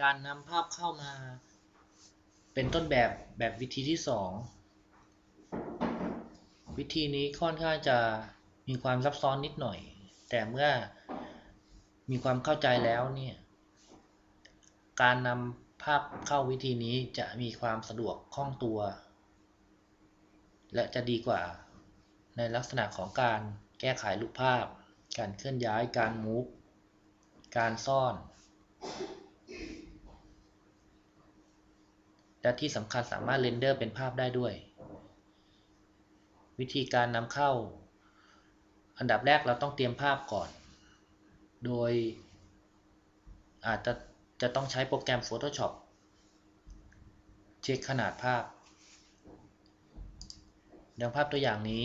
การนำภาพเข้ามา เป็นต้นแบบแบบวิธีที่สองวิธีนี้ค่อนข้างจะมีความซับซ้อนนิดหน่อย แต่เมื่อมีความเข้าใจแล้วเนี่ย การนำภาพเข้าวิธีนี้จะมีความสะดวกคล่องตัว และจะดีกว่าในลักษณะของการแก้ไขรูปภาพ การเคลื่อนย้าย การมูฟ การซ่อน และที่สำคัญสามารถเรนเดอร์เป็นภาพได้ด้วย วิธีการนำเข้า อันดับแรกเราต้องเตรียมภาพก่อน โดยอาจจะจะต้องใช้โปรแกรม Photoshop เช็คขนาดภาพ ดังภาพตัวอย่างนี้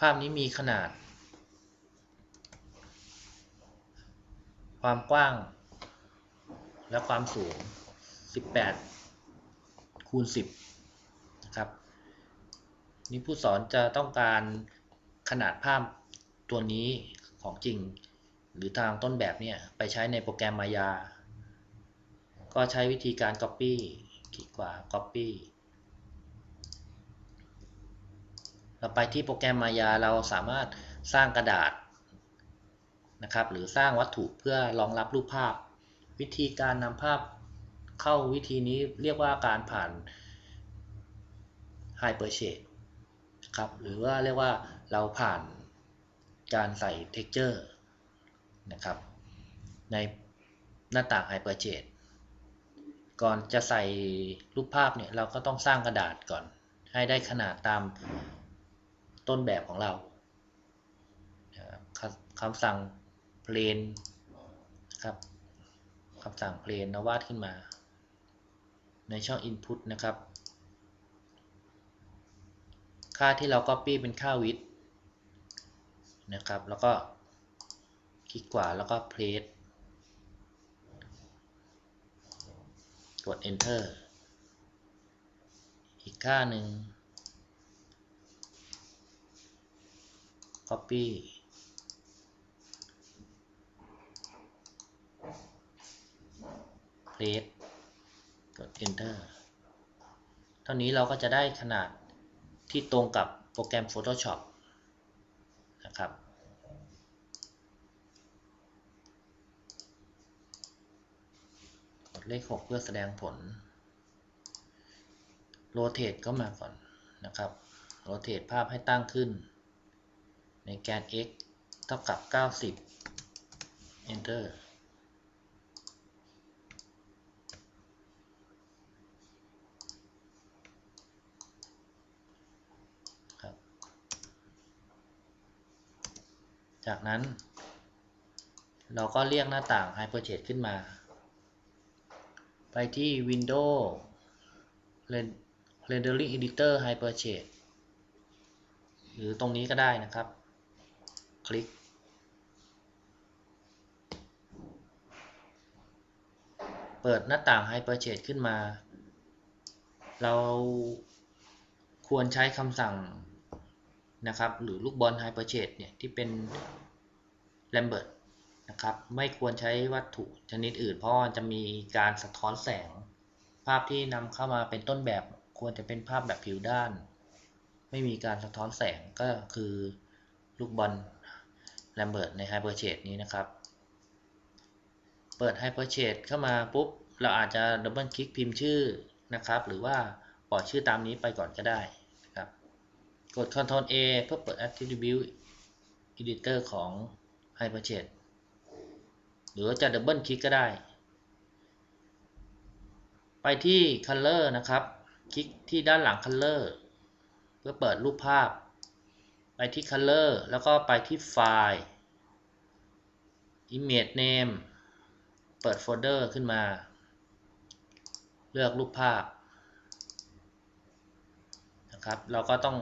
ภาพนี้มีขนาด ความกว้าง และความสูง 18 คูณ 10 นะครับ นี่ผู้สอนจะต้องการขนาดภาพตัวนี้ของจริง หรือทางต้นแบบเนี่ยไปใช้ในโปรแกรมมายา ก็ใช้วิธีการ Copy คลิกขวา Copy เราไปที่โปรแกรมมายาเราสามารถสร้างกระดาษนะครับหรือสร้างวัตถุเพื่อรองรับรูปภาพ วิธีการนำภาพ เข้าวิธีนี้เรียกว่าการผ่าน Hypershade ครับหรือว่าเรียกว่าเราผ่านการใส่ Texture นะครับในหน้าต่าง Hypershade ก่อนจะใส่รูปภาพเนี่ยเราก็ต้องสร้างกระดาษก่อน ให้ได้ขนาดตามต้นแบบของเราคำสั่ง plane ครับคำสั่ง plane นะวาดขึ้นมา ในช่อง input นะครับ ค่าที่เรา copy เป็นค่า width นะครับ แล้วก็คลิกขวาแล้วก็ place กด enter อีกค่าหนึ่ง copy paste enter เท่านี้เราก็จะได้ขนาดที่ตรงกับโปรแกรม Photoshop นะครับกดเลข 6 เพื่อแสดงผล rotate ก็มาก่อนนะครับ rotate ภาพให้ตั้งขึ้น ในแกน x เท่ากับ 90 enter จากนั้น เราก็เรียกหน้าต่าง Hypershade ขึ้นมา ไปที่ Windows Rendering Editor Hypershade หรือตรงนี้ก็ได้นะครับ คลิก เปิดหน้าต่าง Hypershade ขึ้นมา เราควรใช้คำสั่ง นะครับหรือลูกบอล Hypershade เนี่ยที่เป็น Lambert นะครับไม่ควรใช้วัตถุชนิดอื่น เพราะจะมีการสะท้อนแสง ภาพที่นำเข้ามาเป็นต้นแบบควรจะเป็นภาพแบบผิวด้าน ไม่มีการสะท้อนแสงก็คือลูกบอลแลมเบิร์ตใน Hypershade นี้นะครับ เปิด Hypershade เข้ามาปุ๊บ เราอาจจะดับเบิลคลิกพิมพ์ชื่อนะครับ หรือว่าปล่อยชื่อตามนี้ไปก่อนก็ได้ กด Ctrl A เพื่อเปิด Attribute Editor ของ Hypershade หรือจะดับเบิลคลิกก็ได้ ไปที่ Color นะครับ คลิกที่ด้านหลัง Color เพื่อเปิดรูปภาพ ไปที่ Color แล้วก็ไปที่ไฟล์ Image Name เปิดโฟลเดอร์ขึ้นมา เลือกรูปภาพนะครับ เราก็ต้อง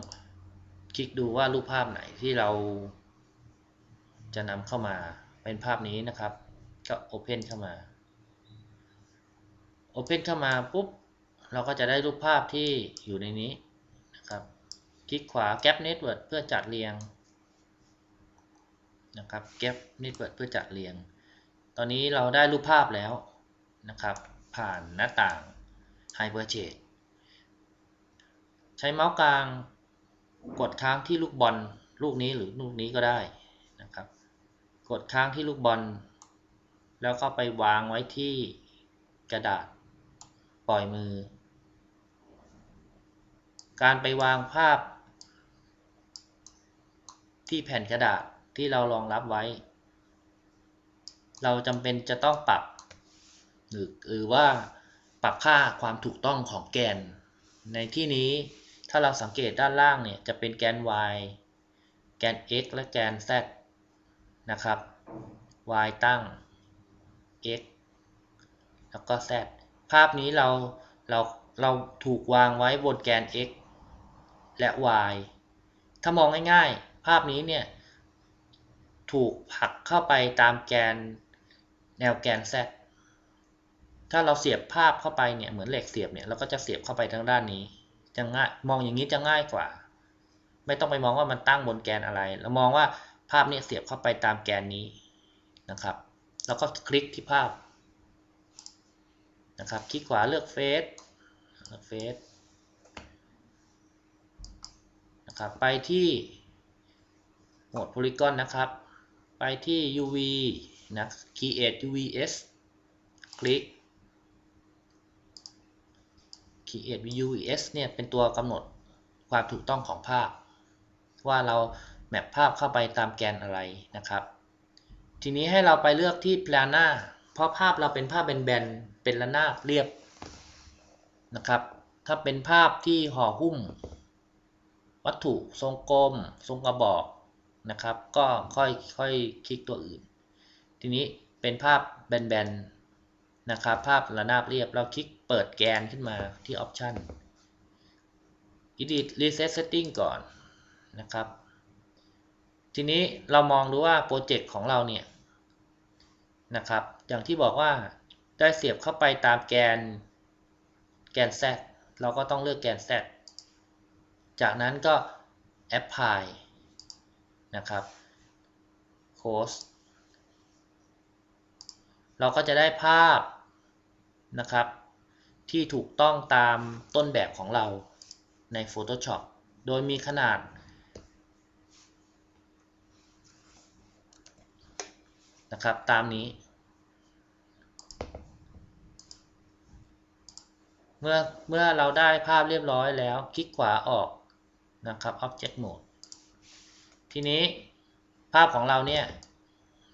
ลิกดูว่ารูปภาพไหนที่เราจะนำเข้ามาเป็นภาพนี้นะครับ ก็ Open เข้ามา Open เข้ามาปุ๊บเราก็จะได้รูปภาพที่อยู่ในนี้นะครับ คลิกขวา Gap Network เพื่อจัดเรียงนะครับ Gap Network เพื่อจัดเรียง ตอนนี้เราได้รูปภาพแล้วนะครับ ผ่านหน้าต่าง Hyperchat ใช้เมาส์กลาง กดค้างที่ลูกบอลลูกนี้หรือลูกนี้ก็ได้นะครับ กดค้างที่ลูกบอล แล้วก็ไปวางไว้ที่กระดาษปล่อยมือ การไปวางภาพ ที่แผ่นกระดาษที่เรารองรับไว้ เราจำเป็นจะต้องปรับ หรือหรือว่าปรับค่าความถูกต้องของแกน ในที่นี้ ถ้าเราสังเกตด้านล่างเนี่ยจะเป็นแกน y แกน x และแกน z นะครับ y ตั้ง x แล้วก็ z ภาพนี้เราเราเราถูกวางไว้บนแกน x และ y ถ้ามองง่ายๆ ภาพนี้เนี่ยถูกผลักเข้าไปตามแกนแนวแกน z ถ้าเราเสียบภาพเข้าไปเนี่ยเหมือนเหล็กเสียบเนี่ยเราก็จะเสียบเข้าไปทางด้านนี้ จะง่ายมองอย่างนี้จะง่ายกว่า ไม่ต้องไปมองว่ามันตั้งบนแกนอะไร เรามองว่าภาพนี้เสียบเข้าไปตามแกนนี้นะครับ แล้วก็คลิกที่ภาพนะครับ คลิกขวาเลือกเฟซเลือกเฟซนะครับไปที่โหมดโพลีกอนนะครับ ไปที่ UV นะ create UVS คลิก create UVS เนี่ยเป็นตัวกำหนดความถูกต้องของภาพ ว่าเราแมปภาพเข้าไปตามแกนอะไรนะครับ ทีนี้ให้เราไปเลือกที่ plana เพราะภาพเราเป็นภาพแบนๆเป็นระนาบเรียบนะครับ ถ้าเป็นภาพที่ห่อหุ้ม วัตถุทรงกลม ทรงกระบอกนะครับ ก็ค่อยค่อยคลิกตัวอื่น ทีนี้เป็นภาพแบนๆ นะครับ ภาพระนาบเรียบเราคลิกเปิดแกนขึ้นมาที่ Option Edit Reset Setting ก่อนนะครับ ทีนี้เรามองดูว่าโปรเจกต์ของเราเนี่ยนะครับ อย่างที่บอกว่าได้เสียบเข้าไปตามแกนแกน Z เราก็ต้องเลือกแกน Z จากนั้นก็ Apply นะครับ Close เราก็จะได้ภาพ นะครับ ที่ถูกต้องตามต้นแบบของเราใน Photoshop โดยมีขนาดนะครับตามนี้ เมื่อเมื่อเราได้ภาพเรียบร้อยแล้วคลิกขวาออกนะครับ Object Mode ทีนี้ภาพของเราเนี่ย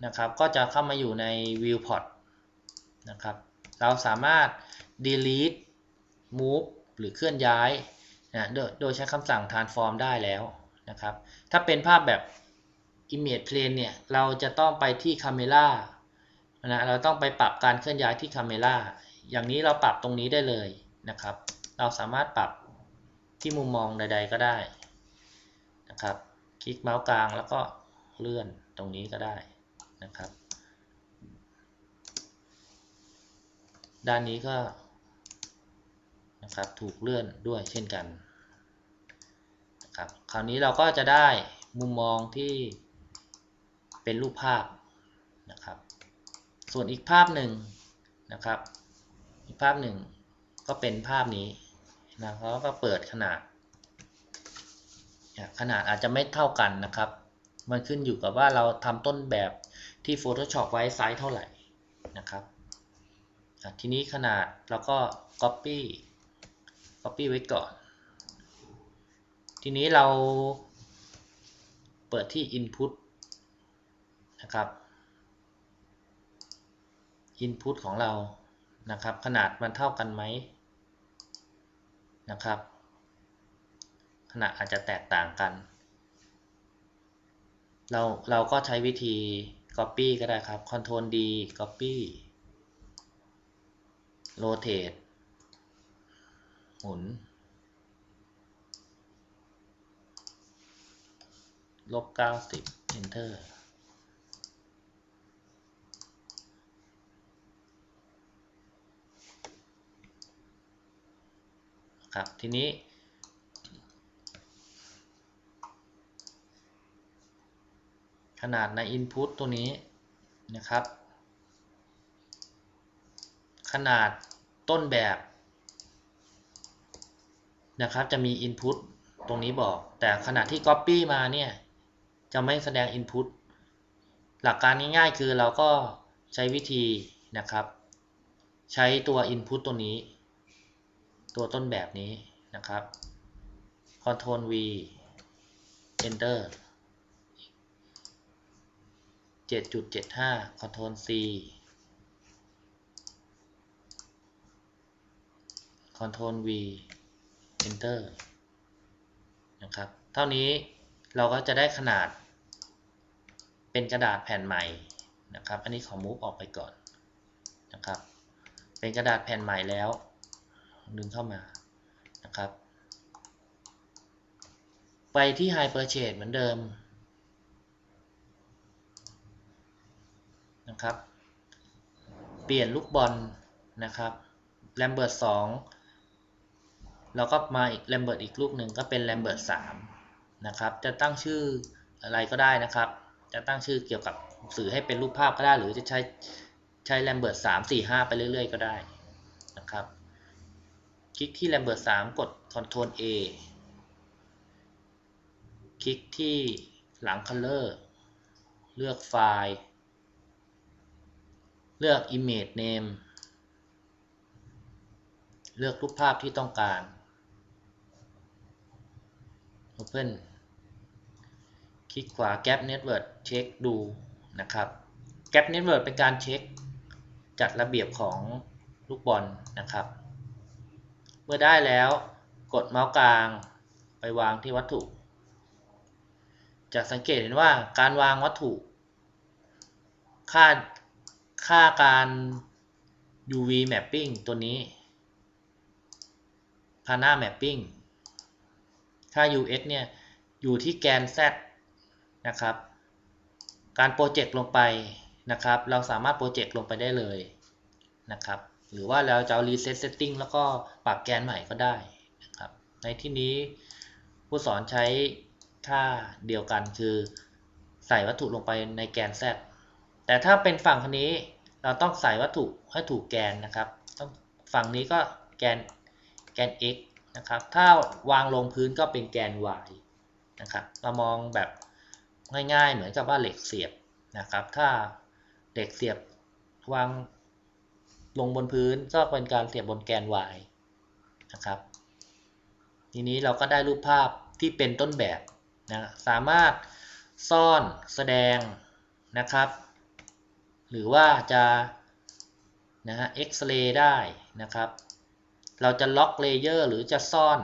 นะครับก็จะเข้ามาอยู่ใน Viewport นะครับ เราสามารถ delete move หรือเคลื่อนย้ายนะโดยโดยใช้คำสั่ง transform ได้แล้วนะครับ ถ้าเป็นภาพแบบ image plane เนี่ย เราจะต้องไปที่ camera นะ เราต้องไปปรับการเคลื่อนย้ายที่ camera อย่างนี้เราปรับตรงนี้ได้เลยนะครับ เราสามารถปรับที่มุมมองใด ๆ ก็ได้นะครับ คลิกเมาส์กลางแล้วก็เลื่อนตรงนี้ก็ได้นะครับ ด้านนี้ก็นะครับถูกเลื่อนด้วยเช่นกันนะครับคราวนี้เราก็จะได้มุมมองที่เป็นรูปภาพนะครับ ส่วนอีกภาพหนึ่งนะครับ อีกภาพหนึ่งก็เป็นภาพนี้นะเขาก็เปิดขนาด ขนาดอาจจะไม่เท่ากันนะครับ มันขึ้นอยู่กับว่าเราทำต้นแบบที่ Photoshop ไว้ไซส์เท่าไหร่นะครับ ทีนี้ขนาดเราก็ Copy Copy ไว้ก่อน ทีนี้เราเปิดที่ Input นะครับ Input ของเรานะครับ ขนาดมันเท่ากันไหมนะครับ ขนาดอาจจะแตกต่างกัน เราเราก็ใช้วิธี Copy ก็ได้ครับ Ctrl D Copy Rotate หมุน ลบ 90 Enter ครับ ทีนี้ ขนาดใน Input ตัวนี้นะครับ ขนาดต้นแบบนะครับจะมี Input ตรงนี้บอก แต่ขณะที่ Copy มาเนี่ย จะไม่แสดง Input หลักการง่ายๆ คือเราก็ใช้วิธีนะครับ ใช้ตัว Input ตัวนี้ ตัวต้นแบบนี้นะครับ Ctrl V Enter 7.75 Ctrl C Ctrl V Enter นะครับ เท่านี้เราก็จะได้ขนาดเป็นกระดาษแผ่นใหม่นะครับ อันนี้ขอ move ออกไปก่อนนะครับ เป็นกระดาษแผ่นใหม่แล้ว ดึงเข้ามานะครับ ไปที่ Hypershade เหมือนเดิมนะครับ เปลี่ยนลูกบอลนะครับแลมเบิร์ตสอง แล้วก็มาอีกแลมเบิร์ตอีกลูกหนึ่งก็เป็นแลมเบิร์ตสามนะครับ จะตั้งชื่ออะไรก็ได้นะครับ จะตั้งชื่อเกี่ยวกับสื่อให้เป็นรูปภาพก็ได้ หรือจะใช้ใช้แลมเบิร์ตสามสี่ห้าไปเรื่อย ๆ ก็ได้นะครับ คลิกที่แลมเบิร์ตสามกด Ctrl A คลิกที่หลัง Color เลือกไฟล์ เลือก Image Name เลือกรูปภาพที่ต้องการ Open คลิกขวา Gap Network เช็คดูนะครับ Gap Network เป็นการเช็คจัดระเบียบของลูกบอลนะครับ เมื่อได้แล้วกดเมาส์กลางไปวางที่วัตถุ จะสังเกตเห็นว่าการวางวัตถุ ค่าค่าการ UV mapping ตัวนี้ Pana mapping ค่า US เนี่ยอยู่ที่แกน Z นะครับ การโปรเจกต์ลงไปนะครับ เราสามารถโปรเจกต์ลงไปได้เลยนะครับ หรือว่าเราจะเอา reset setting แล้วก็ปรับแกนใหม่ก็ได้นะครับ ในที่นี้ผู้สอนใช้ค่าเดียวกันคือใส่วัตถุลงไปในแกน Z แต่ถ้าเป็นฝั่งคนนี้เราต้องใส่วัตถุให้ถูกแกนนะครับ ต้องฝั่งนี้ก็แกนแกน x นะครับ ถ้าวางลงพื้นก็เป็นแกน y นะครับเรามองแบบง่ายๆ เหมือนกับว่าเหล็กเสียบนะครับ ถ้าเหล็กเสียบวางลงบนพื้นก็เป็นการเสียบบนแกน y นะครับ ทีนี้เราก็ได้รูปภาพที่เป็นต้นแบบนะสามารถซ่อนแสดงนะครับ หรือว่าจะนะฮะเอ็กซเรย์ได้นะครับ เราจะล็อกเลเยอร์หรือจะซ่อน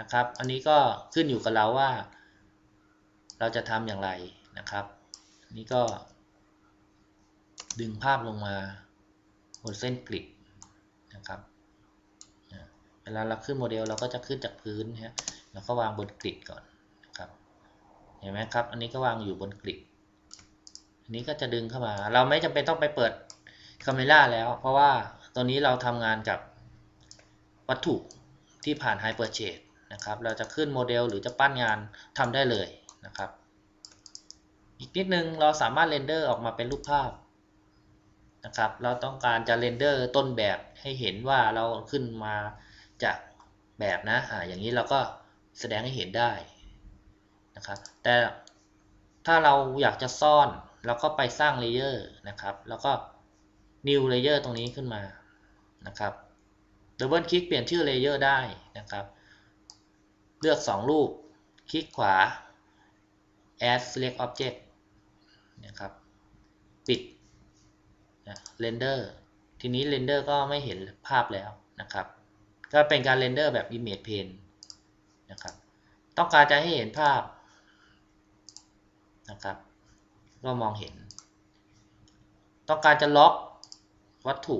นะครับ อันนี้ก็ขึ้นอยู่กับเราว่า เราจะทำอย่างไรนะครับนี่ก็ ดึงภาพลงมาบนเส้นกริดนะครับเวลาเราขึ้นโมเดลเราก็จะขึ้นจากพื้นนะฮะแล้วก็วางบนกริดก่อนนะครับ เห็นไหมครับ อันนี้ก็วางอยู่บนกริดอันนี้ก็จะดึงเข้ามา เราไม่จำเป็นต้องไปเปิดคาเมล่าแล้ว เพราะว่าตัวนี้เราทำงานกับ วัตถุที่ผ่านไฮเปอร์เชดนะครับ เราจะขึ้นโมเดลหรือจะปั้นงานทำได้เลยนะครับ อีกนิดนึงเราสามารถเรนเดอร์ออกมาเป็นรูปภาพนะครับ เราต้องการจะเรนเดอร์ต้นแบบให้เห็นว่าเราขึ้นมาจากแบบนะอ่าอย่างนี้เราก็แสดงให้เห็นได้นะครับ แต่ถ้าเราอยากจะซ่อนเราก็ไปสร้างเลเยอร์นะครับ แล้วก็ new layer ตรงนี้ขึ้นมานะครับ ดับเบิลคลิกเปลี่ยนชื่อเลเยอร์ได้นะครับ เลือก 2 รูป คลิกขวา add select object นะครับ ปิดนะ render ทีนี้ render ก็ไม่เห็นภาพแล้วนะครับ ก็เป็นการ render แบบ image pane นะครับ ต้องการจะให้เห็นภาพนะครับ ก็มองเห็น ต้องการจะล็อกวัตถุ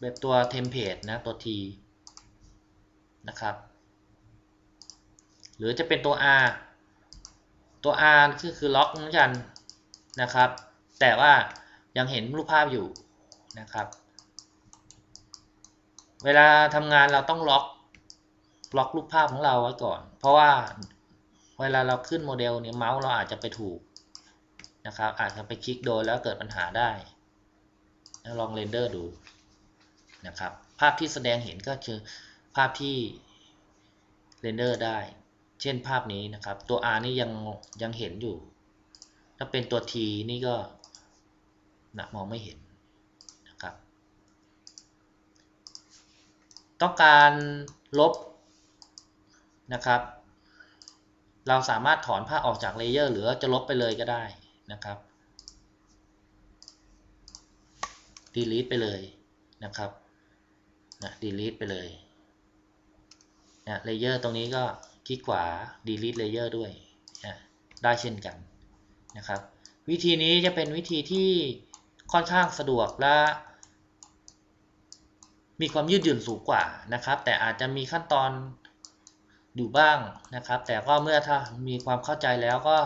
แบบตัวเทมเพลตนะตัว T นะครับ หรือจะเป็นตัว R ตัว R คือคือล็อกเหมือนกันนะครับ แต่ว่ายังเห็นรูปภาพอยู่นะครับ เวลาทำงานเราต้องล็อกล็อกรูปภาพของเราไว้ก่อน เพราะว่าเวลาเราขึ้นโมเดลเนี่ยเมาส์เราอาจจะไปถูกนะครับ อาจจะไปคลิกโดนแล้วเกิดปัญหาได้ลองเรนเดอร์ดู นะครับ ภาพที่แสดงเห็นก็คือภาพที่เรนเดอร์ได้ เช่นภาพนี้นะครับ ตัว R นี่ยังยังเห็นอยู่ ถ้าเป็นตัว T นี่ก็นะมองไม่เห็นนะครับ ต้องการลบนะครับ เราสามารถถอนภาพออกจากเลเยอร์หรือจะลบไปเลยก็ได้นะครับ delete ไปเลยนะครับ นะ delete ไปเลยนะเลเยอร์ตรงนี้ก็คลิกขวา delete layer ด้วยนะได้เช่นกันนะครับ วิธีนี้จะเป็นวิธีที่ค่อนข้างสะดวกและมีความยืดหยุ่นสูงกว่านะครับ แต่อาจจะมีขั้นตอนอยู่บ้างนะครับ แต่ก็เมื่อถ้ามีความเข้าใจแล้วก็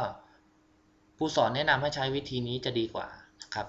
ผู้สอนแนะนำให้ใช้วิธีนี้จะดีกว่านะครับ